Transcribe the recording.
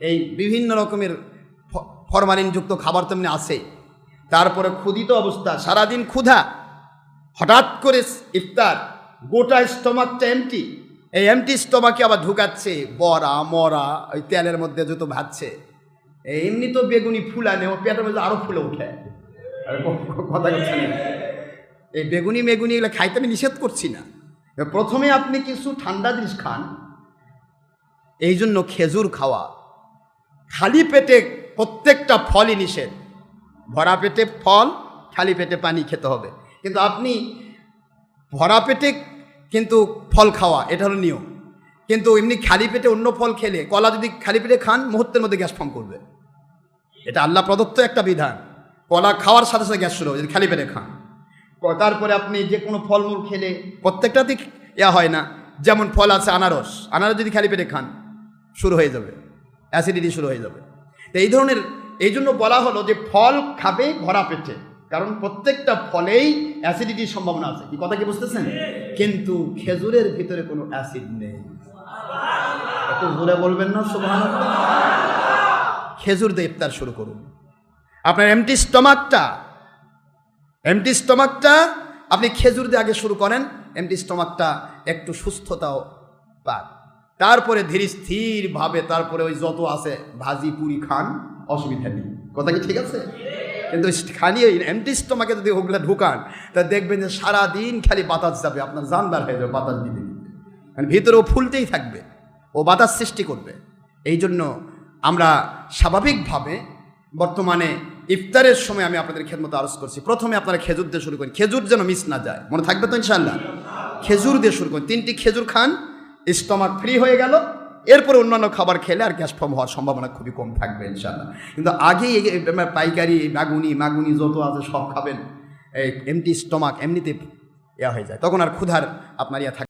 এই বিভিন্ন রকমের ফরমালিনযুক্ত খাবার তেমনি আছে। তারপরে ক্ষুধিত অবস্থা, সারাদিন ক্ষুধা। হঠাৎ করে ইফতার, গোটা স্টমাকটা এমটি এই এমটি স্টমাকে আবার ঢুকাচ্ছে, বড়া, মরা ওই তেলের মধ্যে যত ভাজছে। এমনি তো বেগুনি ফুলানে ও পেটের মধ্যে আরও ফুলে ওঠে। আর ক- ক- কথা এই বেগুনি মেগুনি এগুলো খাইতে আমি নিষেধ করছি না। প্রথমে আপনি কিছু ঠান্ডা জিনিস খান। এই জন্য খেজুর খাওয়া খালি পেটে প্রত্যেকটা ফলই নিষেধ। ভরা পেটে ফল, খালি পেটে পানি খেতে হবে। কিন্তু আপনি ভরা পেটে কিন্তু ফল খাওয়া, এটা হলো নিয়ম। কিন্তু এমনি খালি পেটে অন্য ফল খেলে, কলা যদি খালি পেটে খান, মুহূর্তের মধ্যে গ্যাস ফর্ম করবে। এটা আল্লাহ প্রদত্ত একটা বিধান। কলা খাওয়ার সাথে সাথে গ্যাস শুরু যদি খালি পেটে খান। তারপরে আপনি যে কোনো ফলমূল খেলে, প্রত্যেকটাতেই ইয়া হয় না। যেমন ফল আছে আনারস আনারস যদি খালি পেটে খান, শুরু হয়ে যাবে। অ্যাসিডিটি শুরু হয়ে যাবে। তো এই ধরনের, এই জন্য বলা হলো যে ফল খাবে ভরা পেটে, কারণ প্রত্যেকটা ফলেই অ্যাসিডিটির সম্ভাবনা আছে। কি কথা কি বুঝতেছেন? কিন্তু খেজুরের ভিতরে কোনো অ্যাসিড নেই। একটু জোরে বলবেন না সুবহান খেজুর দিয়ে ইফতার শুরু করুন। আপনার এমটি স্টমাকটা এমটি স্টমাকটা আপনি খেজুর দিয়ে আগে শুরু করেন এমটি স্টমাকটা একটু সুস্থতাও পাক তারপরে ধীর স্থিরভাবে তারপরে ওই যত আছে, ভাজি, পুরি খান, অসুবিধা নেই। কথা কি ঠিক আছে? কিন্তু খালি ওই এমটি স্টমাকে যদি ওগুলো ঢুকান, তা দেখবেন যে সারাদিন খালি বাতাস যাবে, আপনার জানবার হয়ে যাবে বাতাস দিতে মানে ভিতরে ও ফুলতেই থাকবে, ও বাতাস সৃষ্টি করবে। এই জন্য আমরা স্বাভাবিকভাবে বর্তমানে ইফতারের সময় আমি আপনাদের খেদমত আরজ করছি। প্রথমে আপনারা খেজুর দিয়ে শুরু করেন। খেজুর যেন মিস না যায়। মনে থাকবে তো ইনশাল্লাহ খেজুর দিয়ে শুরু করেন। তিনটি খেজুর খান স্টমাক ফ্রি হয়ে গেল। এরপরে অন্যান্য খাবার খেলে আর গ্যাস ফর্ম হওয়ার সম্ভাবনা খুবই কম থাকবে ইনশাল্লাহ কিন্তু আগেই পাইকারি, মাগুনি মাগুনি যত আছে সব খাবেন এমটি স্টমাক এমনিতে ইয়া হয়ে যায়। তখন আর ক্ষুধার আপনার ইয়া থাকে